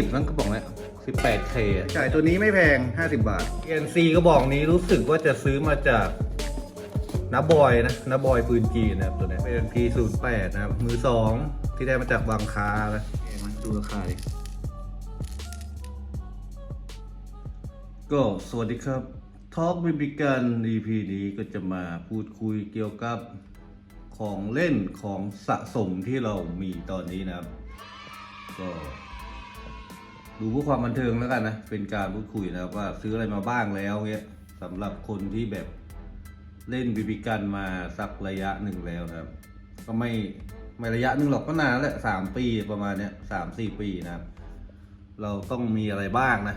สิบนั่นกระบอกเนี้ยสิบแปดเคจ่ายตัวนี้ไม่แพง 50 บาทเอ็นซีกระบอกนี้รู้สึกว่าจะซื้อมาจากนาบอยนะนาบอยปืนจีนนะครับตัวเนี้ยเป็น P08 นะครับมือสองที่ได้มาจากบางคานะมาดูราคาดิก็สวัสดีครับทอล์กบิบิกัน EP นี้ก็จะมาพูดคุยเกี่ยวกับของเล่นของสะสมที่เรามีตอนนี้นะครับ ก็ ดูเพื่อความบันเทิงแล้วกันนะ เป็นการพูดคุยนะครับว่าซื้ออะไรมาบ้างแล้วเงี้ยสำหรับคนที่แบบเล่นบีบีกันมาสักระยะหนึ่งแล้วนะครับ ก็ไม่ไม่ระยะหนึ่งหรอกก็นานแล้วแหละสามปีประมาณเนี้ยสามสี่ปีนะครับ เราต้องมีอะไรบ้างนะ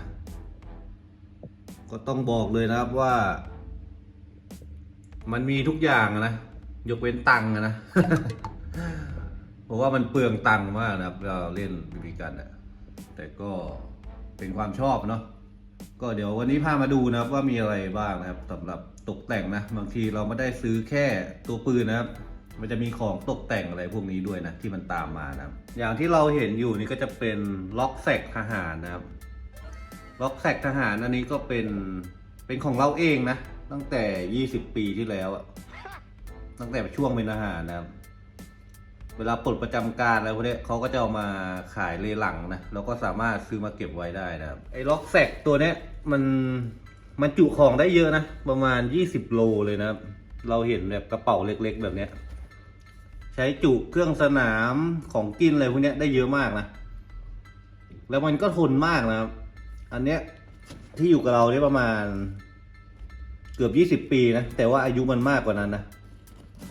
ก็ต้องบอกเลยนะครับว่า มันมีทุกอย่างนะ ยกเว้นตังค์นะ เพราะว่ามันเปลืองตังค์มากนะครับเราเล่นบีบีกันอะ แต่ก็เป็นความชอบเนาะก็เดี๋ยววันนี้พามาดูนะครับว่ามีอะไรบ้างนะครับสำหรับตกแต่งนะ บางทีเราไม่ได้ซื้อแค่ตัวปืนนะครับ มันจะมีของตกแต่งอะไรพวกนี้ด้วยนะ ที่มันตามมานะอย่างที่เราเห็นอยู่นี่ก็จะเป็นล็อกแซกทหารนะครับ ล็อกแซกทหารอันนี้ก็เป็นเป็นของเราเองนะ ตั้งแต่ 20 ปีที่แล้วอะตั้งแต่ช่วงเป็นทหารนะครับ เวลาปลดประจำการแล้วพวกเนี้ยเขาก็จะเอามาขายเลหลังนะแล้วก็สามารถซื้อมาเก็บไว้ได้นะครับไอ้ล็อกแซกตัวเนี้ยมันมันจุของได้เยอะนะ ประมาณ 20 โลเลยนะครับ เราเห็นแบบกระเป๋าเล็กๆ แบบเนี้ยใช้จุเครื่องสนามของกินอะไรพวกเนี้ยได้เยอะมากนะ แล้วมันก็ทนมากนะครับ อันเนี้ยที่อยู่กับเราเนี่ยประมาณเกือบ 20 ปีนะ แต่ว่าอายุมันมากกว่านั้นนะ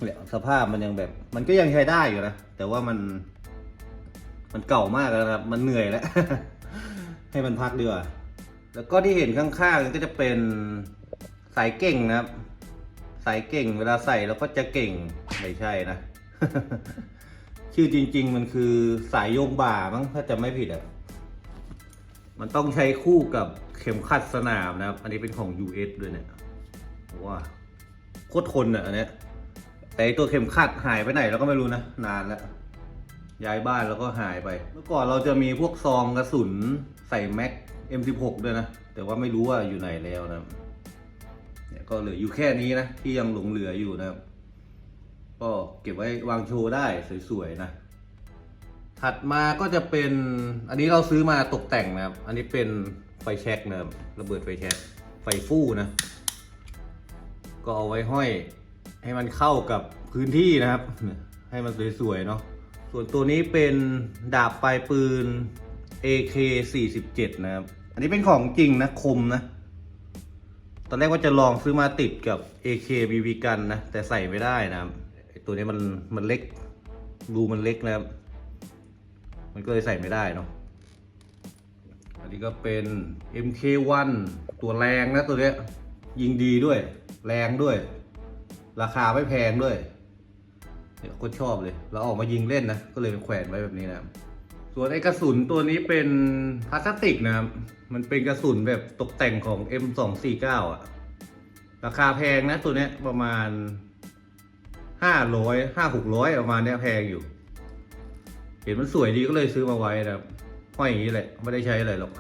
เนี่ยสภาพมันยังแบบ มันก็ยังใช้ได้อยู่นะแต่ว่ามัน มันเก่ามากแล้วครับ มันเหนื่อยแล้ว ให้มันพักดีกว่าแล้วก็ที่เห็นข้างๆก็จะเป็นสายเก่งนะครับ สายเก่งเวลาใส่แล้วก็จะเก่งไม่ใช่นะ ชื่อจริง ๆ มันคือสายโยงบ่ามั้งถ้าจะไม่ผิดอะมันต้องใช้คู่กับเข็มขัดสนามนะครับ อันนี้เป็นของ US ด้วยเนี่ยว้าโคตรทนอะอันเนี้ย แต่ตัวเข็มขัดหายไปไหนเราก็ไม่รู้นะ นานแล้ว ย้ายบ้านแล้วก็หายไป เมื่อก่อนเราจะมีพวกซองกระสุนใส่แม็ก M16 ด้วยนะ แต่ว่าไม่รู้ว่าอยู่ไหนแล้วนะเนี่ยก็เหลืออยู่แค่นี้นะ ที่ยังหลงเหลืออยู่นะครับ ก็เก็บไว้วางโชว์ได้สวยๆนะ ถัดมาก็จะเป็น อันนี้เราซื้อมาตกแต่งนะครับ อันนี้เป็นไฟแช็กนะครับระเบิดไฟแช็กไฟฟู่นะ ก็เอาไว้ห้อย ให้มันเข้ากับพื้นที่นะครับ ให้มันสวยๆเนาะส่วนตัวนี้เป็นดาบปลายปืน AK 47นะครับ อันนี้เป็นของจริงนะคมนะ ตอนแรกว่าจะลองซื้อมาติดกับ AK BB กันนะ แต่ใส่ไม่ได้นะครับตัวนี้มันมันเล็กรูมันเล็กนะครับ มันก็เลยใส่ไม่ได้เนาะอันนี้ก็เป็น MK1 ตัวแรงนะตัวเนี้ยยิงดีด้วย แรงด้วย ราคาไม่แพงด้วยเนี่ยโคตรชอบเลย เราออกมายิงเล่นนะ ก็เลยแขวนไว้แบบนี้นะส่วนไอ้กระสุนตัวนี้เป็นพลาสติกนะครับ มันเป็นกระสุนแบบตกแต่งของ M249 อะ ราคาแพงนะตัวเนี้ยประมาณห้าร้อยห้าหกร้อยประมาณเนี้ยแพงอยู่ เห็นมันสวยดีก็เลยซื้อมาไว้นะครับห้อยอย่างนี้แหละ ไม่ได้ใช้อะไรหรอก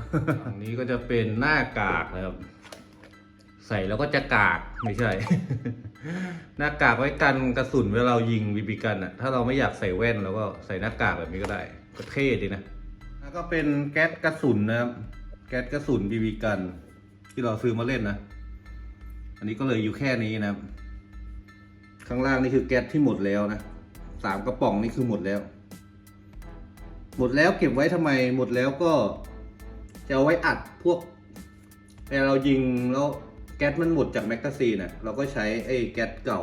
อันนี้ก็จะเป็นหน้ากากนะครับ ใส่แล้วก็จะกากไม่ใช่ หน้ากากไว้กันกระสุนเวลาเรายิงบีบีกันอะถ้าเราไม่อยากใส่แว่นเราก็ใส่หน้ากากแบบนี้ก็ได้ก็เท่ดีนะแล้วก็เป็นแก๊สกระสุนนะครับแก๊สกระสุนบีบีกัน ที่เราซื้อมาเล่นนะอันนี้ก็เลยอยู่แค่นี้นะครับ ข้างล่างนี่คือแก๊สที่หมดแล้วนะสามกระป๋องนี่คือหมดแล้ว หมดแล้วเก็บไว้ทำไมหมดแล้วก็จะเอาไว้อัดพวกเวลาเรายิงแล้ว ก๊สมันหมดจากแมกกาซีนอะเราก็ใช้ไอ้แก๊สเก่า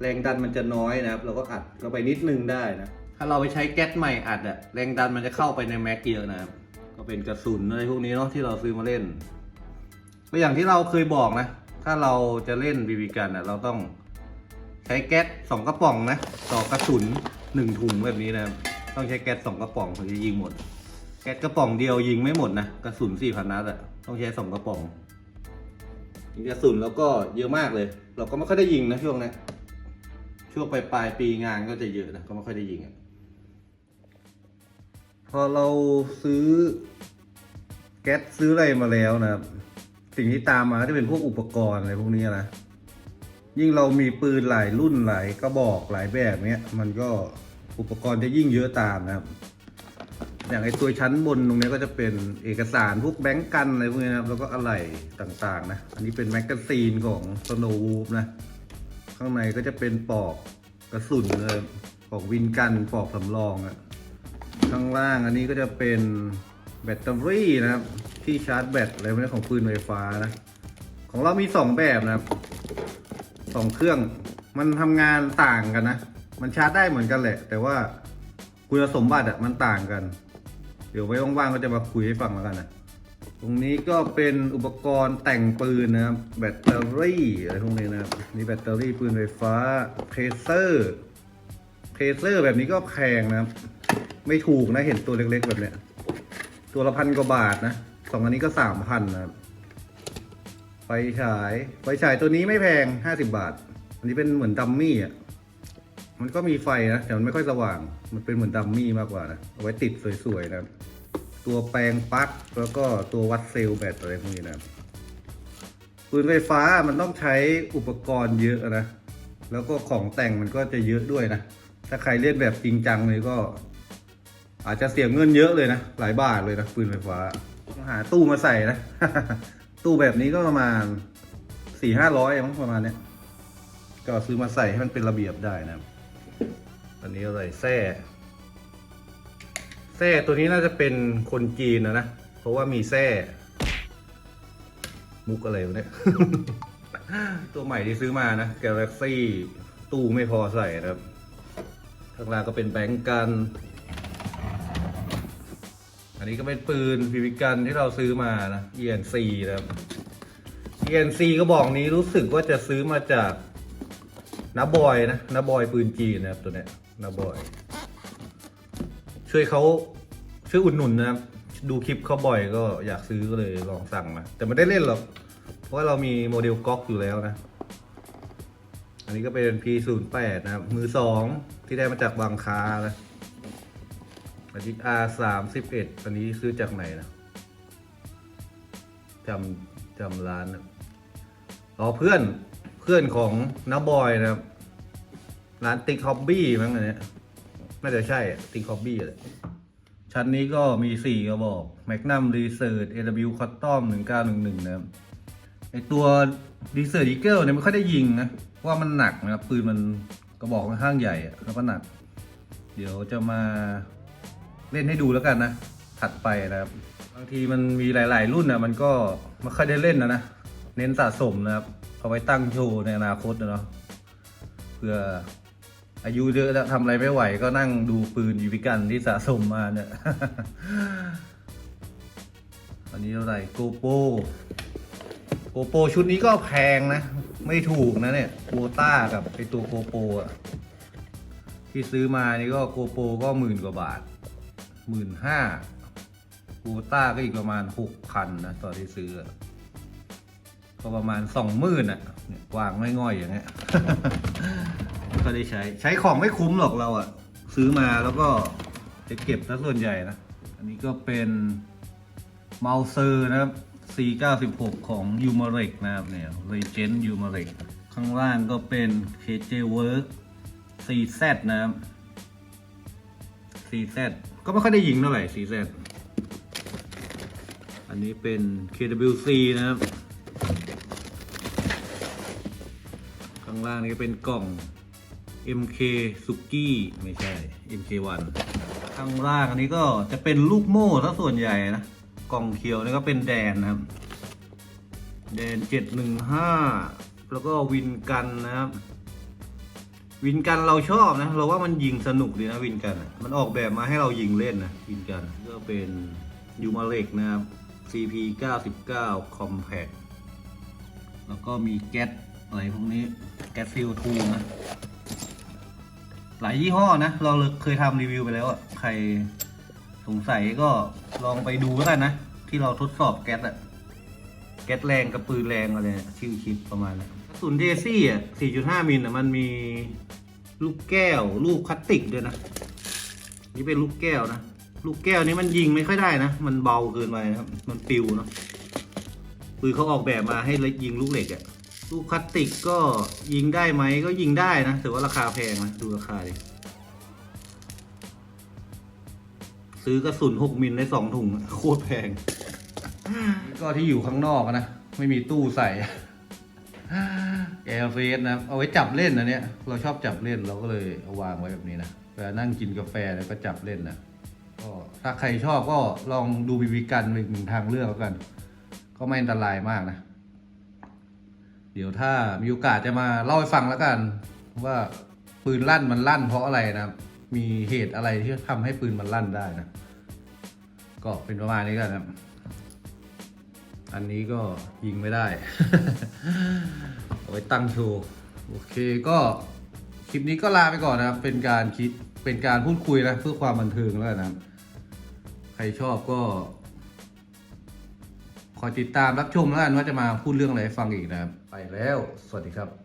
แรงดันมันจะน้อยนะครับ เราก็อัดเข้าไปนิดนึงได้นะ ถ้าเราไปใช้แก๊สใหม่อัดอะแรงดันมันจะเข้าไปในแม็กเยอะนะครับ ก็เป็นกระสุนอะไรพวกนี้เนาะที่เราซื้อมาเล่นก็อย่างที่เราเคยบอกนะ ถ้าเราจะเล่นบีบีกันอะเราต้องใช้แก๊สสองกระป๋องนะต่อกระสุนหนึ่งถุงแบบนี้นะครับต้องใช้แก๊สสองกระป๋องถึงจะยิงหมด แก๊สกระป๋องเดียวยิงไม่หมดนะกระสุนสี่พันนัดอะต้องใช้สองกระป๋อง ยิงกระสุนแล้วก็เยอะมากเลย เราก็ไม่ค่อยได้ยิงนะช่วงนี้ช่วงปลายปลายปีงานก็จะเยอะนะก็ไม่ค่อยได้ยิงอะพอเราซื้อแก๊สซื้ออะไรมาแล้วนะครับ สิ่งที่ตามมาก็จะเป็นพวกอุปกรณ์อะไรพวกนี้นะยิ่งเรามีปืนหลายรุ่นหลายกระบอกหลายแบบเนี้ย มันก็อุปกรณ์จะยิ่งเยอะตามนะครับ อย่างไอตัวชั้นบนตรงนี้ก็จะเป็นเอกสารพวกแบงก์กันอะไรพวกนี้นะครับแล้วก็อะไหล่ต่างๆนะ อันนี้เป็นแมกกาซีนของ Snow Wolf นะ ข้างในก็จะเป็นปอกกระสุนเลยปลอกวินกันปอกสำรองอะข้างล่างอันนี้ก็จะเป็นแบตเตอรี่นะครับ ที่ชาร์จแบตอะไรพวกนี้ของปืนไฟฟ้านะ ของเรามีสองแบบนะครับสองเครื่องมันทำงานต่างกันนะ มันชาร์จได้เหมือนกันแหละ แต่ว่าคุณสมบัติอะมันต่างกัน เดี๋ยวไว้ว่างๆก็จะมาคุยให้ฟังแล้วกันนะตรงนี้ก็เป็นอุปกรณ์แต่งปืนนะครับแบตเตอรี่อะไรพวกนี้นะครับนี่แบตเตอรี่ปืนไฟฟ้าเพเซอร์เพเซอร์แบบนี้ก็แพงนะครับ ไม่ถูกนะเห็นตัวเล็กๆแบบเนี้ยตัวละพันกว่าบาทนะสองอันนี้ก็สามพันนะครับไฟฉายไฟฉายตัวนี้ไม่แพงห้าสิบาท อันนี้เป็นเหมือนดัมมี่อะ มันก็มีไฟนะแต่มันไม่ค่อยสว่าง มันเป็นเหมือนดัมมี่มากกว่านะเอาไว้ติดสวยๆนะตัวแปลงปลั๊กแล้วก็ตัววัดเซลล์แบตอะไรพวกนี้นะปืนไฟฟ้ามันต้องใช้อุปกรณ์เยอะนะ แล้วก็ของแต่งมันก็จะเยอะด้วยนะ ถ้าใครเล่นแบบจริงจังเลยก็ อาจจะเสียเงินเยอะเลยนะ หลายบาทเลยนะปืนไฟฟ้าต้องหาตู้มาใส่นะ ตู้แบบนี้ก็ประมาณสี่ห้าร้อยมั้งประมาณเนี้ย ก็ซื้อมาใส่ให้มันเป็นระเบียบได้นะ อันนี้อะไรแส้แส้ตัวนี้น่าจะเป็นคนจีนนะนะ เพราะว่ามีแส้มุกอะไรวะเนี่ย ตัวใหม่ที่ซื้อมานะ Galaxy ตู้ไม่พอใส่นะครับ ข้างล่างก็เป็นแบงก์กัน อันนี้ก็เป็นปืนพิวิกันที่เราซื้อมานะ ENC นะครับ ENC ก็บอกนี้รู้สึกว่าจะซื้อมาจากนาบอยนะนาบอยปืนจีนนะครับตัวเนี้ย นาบอย ช่วยเขาช่วยอุดหนุนนะครับ ดูคลิปเขาบ่อยก็อยากซื้อก็เลยลองสั่งมา แต่ไม่ได้เล่นหรอก เพราะว่าเรามีโมเดลก๊อกอยู่แล้วนะ อันนี้ก็เป็น P08 นะครับ มือสองที่ได้มาจากบางคานะอันนี้ R31 อันนี้ซื้อจากไหนนะจำจำร้านนะอ๋อเพื่อนเพื่อนของน้าบอยนะครับ ร้านติ๊กฮอบบี้มั้งอันเนี้ยน่าจะใช่ติ๊กฮอบบี้แหละชั้นนี้ก็มีสี่กระบอก Magnum Research AW Custom 1911นะครับไอตัว Research Eagle เนี่ยไม่ค่อยได้ยิงนะเพราะว่ามันหนักนะครับปืนมันกระบอกค่อนข้างใหญ่อะแล้วก็หนัก เดี๋ยวจะมาเล่นให้ดูแล้วกันนะ ถัดไปนะครับ บางทีมันมีหลาย ๆ รุ่นนะมันก็ไม่ค่อยได้เล่นนะนะ เน้นสะสมนะครับ เอาไว้ตั้งโชว์ในอนาคตนะเนาะเพื่อ อายุเยอะแล้วทำอะไรไม่ไหวก็นั่งดูปืนยูวิกันที่สะสมมาเนี่ย อันนี้เท่าไหร่โกโปโกโปชุดนี้ก็แพงนะ ไม่ถูกนะเนี่ยโคต้ากับไอตัวโกโปอะที่ซื้อมานี่ก็โกโปก็หมื่นกว่าบาทหมื่นห้าโคต้าก็อีกประมาณหกพันนะตอนที่ซื้อก็ประมาณสองหมื่นอะเนี่ยวางไม่ง่อยอย่างเงี้ย ก็ได้ใช้ ใช้ของไม่คุ้มหรอกเราอะซื้อมาแล้วก็จะเก็บซะส่วนใหญ่นะ อันนี้ก็เป็นเมาเซอร์นะครับ C96 ของ u m a r e c นะครับเนี่ย Regent u m a r e c ข้างล่างก็เป็น KJ Work CZ นะครับ CZ ก็ไม่ค่อยได้ยิงเท่าไหร่ CZ อันนี้เป็น KWC นะครับ ข้างล่างนี่ก็เป็นกล่อง MK สุกี้ไม่ใช่ MK1 ข้างล่างอันนี้ก็จะเป็นลูกโม่ถ้าส่วนใหญ่นะ กล่องเขียวนี่ก็เป็นแดนนะครับ แดน 715 แล้วก็วินกันนะครับ วินกันเราชอบนะ เราว่ามันยิงสนุกดีนะวินกัน มันออกแบบมาให้เรายิงเล่นนะ วินกันก็เป็นยูมาเล็กนะครับ CP 99 Compact แล้วก็มีแก๊สอะไรพวกนี้ แก๊สฟิลทูนะ หลายยี่ห้อนะ เราเคยทำรีวิวไปแล้วอะใครสงสัยก็ลองไปดูแล้วกันนะ ที่เราทดสอบแก๊สอะแก๊สแรงกับปืนแรงอะไรเนี่ยชื่อคลิปประมาณนั้นกระสุนเจซี่อะ 4.5 มิลอะ มันมีลูกแก้ว ลูกพลาสติกด้วยนะ นี่เป็นลูกแก้วนะ ลูกแก้วนี้มันยิงไม่ค่อยได้นะ มันเบาเกินไปนะครับ มันปิวเนาะปืนเขาออกแบบมาให้ยิงลูกเหล็กอะ ลูกพลาสติกก็ยิงได้ไหมก็ยิงได้นะแต่ว่าราคาแพงนะดูราคาดิซื้อกระสุนหกมิลได้สองถุงโคตรแพง ก็ที่อยู่ข้างนอกนะ ไม่มีตู้ใส่แอร์เฟสนะเอาไว้จับเล่นนะเนี่ย เราชอบจับเล่นเราก็เลยเอาวางไว้แบบนี้นะเวลานั่งกินกาแฟแล้วก็จับเล่นนะก็ถ้าใครชอบก็ลองดูบีบีกันเป็นทางเลือกกัน ก็ไม่อันตรายมากนะ เดี๋ยวถ้ามีโอกาสจะมาเล่าให้ฟังแล้วกัน ว่าปืนลั่นมันลั่นเพราะอะไรนะมีเหตุอะไรที่ทำให้ปืนมันลั่นได้นะ ก็เป็นประมาณนี้กันนะครับ อันนี้ก็ยิงไม่ได้ เอาไว้ตั้งโชว์ โอเคก็คลิปนี้ก็ลาไปก่อนนะครับ เป็นการคิดเป็นการพูดคุยนะเพื่อความบันเทิงแล้วนนะครับ ใครชอบก็ คอยติดตามรับชมแล้วกันว่าจะมาพูดเรื่องอะไรให้ฟังอีกนะครับ ไปแล้ว สวัสดีครับ